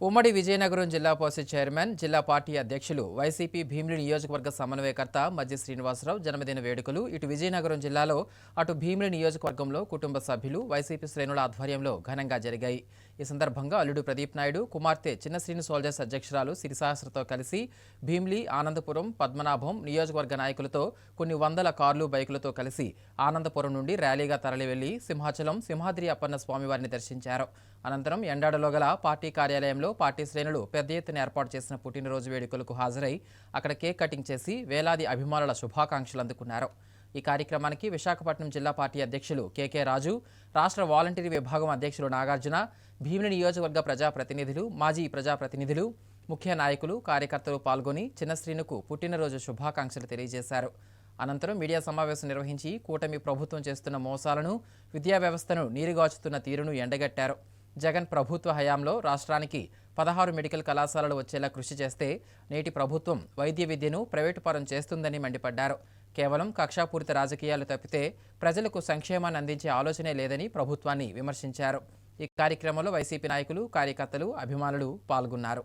ఉమ్మడి విజయనగరం జిల్లా పరిషత్ చైర్మన్ జిల్లా పార్టీ అధ్యక్షులు వైసీపీ భీమిలి నియోజకవర్గ సమన్వయకర్త మధ్య శ్రీనివాసరావు జన్మదిన వేడుకలు. ఇటు విజయనగరం జిల్లాలో అటు భీమిలి నియోజకవర్గంలో కుటుంబ సభ్యులు వైసీపీ శ్రేణుల ఆధ్వర్యంలో ఘనంగా జరిగాయి. ఈ సందర్భంగా అల్లుడు ప్రదీప్ నాయుడు కుమార్తె చిన్న శ్రీను సోల్జర్స్ అధ్యక్షురాలు సిరిసహస్రతో కలిసి భీమ్లీ ఆనందపురం పద్మనాభం నియోజకవర్గ నాయకులతో కొన్ని వందల కార్లు బైకులతో కలిసి ఆనందపురం నుండి ర్యాలీగా తరలివెళ్ళి సింహాచలం సింహాద్రి అప్పన్న స్వామివారిని దర్శించారు. అనంతరం ఎండాడలో గల పార్టీ కార్యాలయంలో పార్టీ శ్రేణులు పెద్ద ఎత్తున ఏర్పాటు చేసిన పుట్టినరోజు వేడుకలకు హాజరై అక్కడ కేక్ కటింగ్ చేసి వేలాది అభిమానుల శుభాకాంక్షలు అందుకున్నారు. ఈ కార్యక్రమానికి విశాఖపట్నం జిల్లా పార్టీ అధ్యక్షులు కేకే రాజు రాష్ట్ర వాలంటీర్ విభాగం అధ్యక్షులు నాగార్జున భీమిని నియోజకవర్గ ప్రజాప్రతినిధులు మాజీ ప్రజాప్రతినిధులు ముఖ్య నాయకులు కార్యకర్తలు పాల్గొని చిన్నశ్రీనుకు పుట్టినరోజు శుభాకాంక్షలు తెలియజేశారు. అనంతరం మీడియా సమావేశం నిర్వహించి కూటమి ప్రభుత్వం చేస్తున్న మోసాలను విద్యా వ్యవస్థను నీరుగాచుతున్న తీరును ఎండగట్టారు. జగన్ ప్రభుత్వ హయాంలో రాష్ట్రానికి పదహారు మెడికల్ కళాశాలలు వచ్చేలా కృషి చేస్తే నేటి ప్రభుత్వం వైద్య విద్యను ప్రైవేటు పరం చేస్తుందని మండిపడ్డారు. కేవలం కక్షాపూరిత రాజకీయాలు తప్పితే ప్రజలకు సంక్షేమాన్ని అందించే ఆలోచనే లేదని ప్రభుత్వాన్ని విమర్శించారు. ఈ కార్యక్రమంలో వైసీపీ నాయకులు కార్యకర్తలు అభిమానులు పాల్గొన్నారు.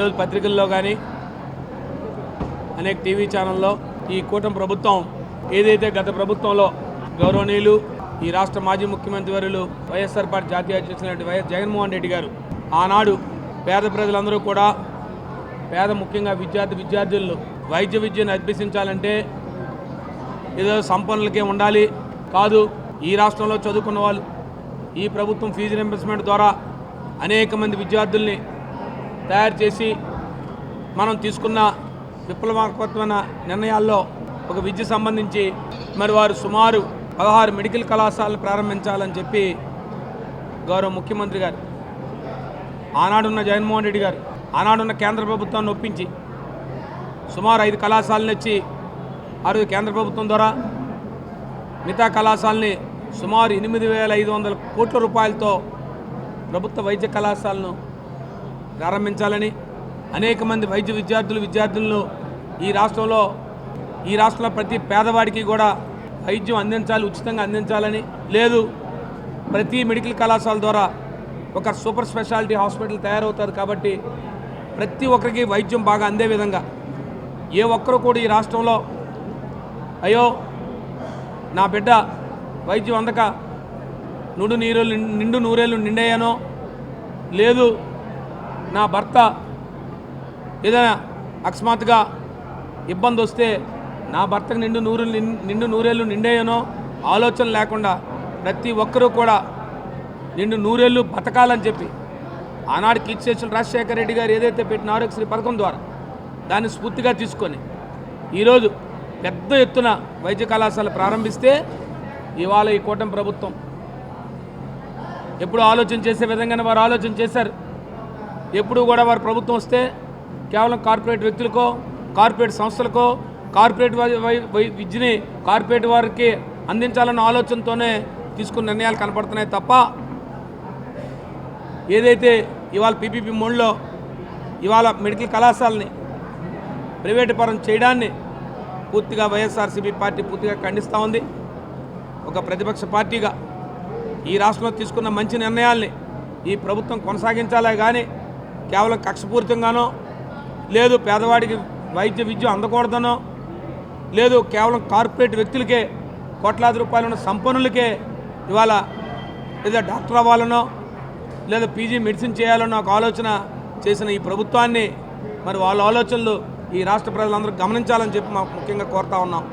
ఈరోజు పత్రికల్లో కానీ అనేక టీవీ ఛానల్లో ఈ కూటమి ప్రభుత్వం ఏదైతే గత ప్రభుత్వంలో గౌరవనీయులు ఈ రాష్ట్ర మాజీ ముఖ్యమంత్రి వర్యులు వైఎస్ఆర్ పార్టీ జాతీయ అధ్యక్షులైన వైఎస్ జగన్మోహన్ రెడ్డి గారు ఆనాడు పేద ప్రజలందరూ కూడా పేద ముఖ్యంగా విద్యార్థి విద్యార్థులు వైద్య విద్యను అభ్యసించాలంటే ఏదో సంపన్నులకే ఉండాలి. కాదు ఈ రాష్ట్రంలో చదువుకున్న వాళ్ళు ఈ ప్రభుత్వం ఫీజు రింబర్స్మెంట్ ద్వారా అనేక మంది విద్యార్థుల్ని తయారు చేసి మనం తీసుకున్న విప్లవాత్మకమైన నిర్ణయాల్లో ఒక విద్య సంబంధించి మరి వారు సుమారు పదహారు మెడికల్ కళాశాలను ప్రారంభించాలని చెప్పి గౌరవ ముఖ్యమంత్రి గారు ఆనాడున్న జగన్మోహన్ రెడ్డి గారు ఆనాడున్న కేంద్ర ప్రభుత్వాన్ని ఒప్పించి సుమారు ఐదు కళాశాలను ఇచ్చి ఆ కేంద్ర ప్రభుత్వం ద్వారా మిగతా కళాశాలని సుమారు ఎనిమిది వేల ఐదు వందల కోట్ల రూపాయలతో ప్రభుత్వ వైద్య కళాశాలను ప్రారంభించాలని అనేక మంది వైద్య విద్యార్థులు విద్యార్థులను ఈ రాష్ట్రంలో ఈ రాష్ట్రంలో ప్రతి పేదవాడికి కూడా వైద్యం అందించాలి ఉచితంగా అందించాలని. లేదు ప్రతి మెడికల్ కళాశాల ద్వారా ఒక సూపర్ స్పెషాలిటీ హాస్పిటల్ తయారవుతారు కాబట్టి ప్రతి ఒక్కరికి వైద్యం బాగా అందే విధంగా. ఏ ఒక్కరు కూడా ఈ రాష్ట్రంలో అయ్యో నా బిడ్డ వైద్యం అందక నుడు నీరు నిండు నూరేళ్ళు నిండయ్యానో లేదు నా భర్త ఏదైనా అకస్మాత్తుగా ఇబ్బంది వస్తే నా భర్తకు నిండు నూరు నిండు నూరేళ్ళు నిండేయనో ఆలోచన లేకుండా ప్రతి ఒక్కరూ కూడా నిండు నూరేళ్ళు బతకాలని చెప్పి ఆనాడు కీర్తిశేషులు రాజశేఖర రెడ్డి గారు ఏదైతే పెట్టిన ఆరోగ్యశ్రీ పథకం ద్వారా దాన్ని స్ఫూర్తిగా తీసుకొని ఈరోజు పెద్ద ఎత్తున వైద్య కళాశాల ప్రారంభిస్తే ఇవాళ ఈ కూటమి ప్రభుత్వం ఎప్పుడు ఆలోచన చేసే విధంగానే వారు ఆలోచన చేశారు. ఎప్పుడు కూడా వారు ప్రభుత్వం వస్తే కేవలం కార్పొరేట్ వ్యక్తులకో కార్పొరేట్ సంస్థలకో కార్పొరేట్ వై- వై- వై- విద్యని కార్పొరేట్ వారికి అందించాలన్న ఆలోచనతోనే తీసుకున్న నిర్ణయాలు కనపడుతున్నాయి తప్ప ఏదైతే ఇవాళ పీపీపీ మోడ్లో ఇవాళ మెడికల్ కళాశాలని ప్రైవేటు పరం చేయడాన్ని పూర్తిగా వైఎస్ఆర్సీపీ పార్టీ పూర్తిగా ఖండిస్తూ ఉంది. ఒక ప్రతిపక్ష పార్టీగా ఈ రాష్ట్రంలో తీసుకున్న మంచి నిర్ణయాల్ని ఈ ప్రభుత్వం కొనసాగించాలే కానీ కేవలం కక్షపూరితంగానో లేదు పేదవాడికి వైద్య విద్య అందకూడదనో లేదు కేవలం కార్పొరేట్ వ్యక్తులకే కోట్లాది రూపాయలు ఉన్న సంపన్నులకే ఇవాళ లేదా డాక్టర్ అవ్వాలనో లేదా పీజీ మెడిసిన్ చేయాలన్న ఒక ఆలోచన చేసిన ఈ ప్రభుత్వాన్ని మరి వాళ్ళ ఆలోచనలు ఈ రాష్ట్ర ప్రజలందరూ గమనించాలని చెప్పి మా ముఖ్యంగా కోరుతా ఉన్నాం.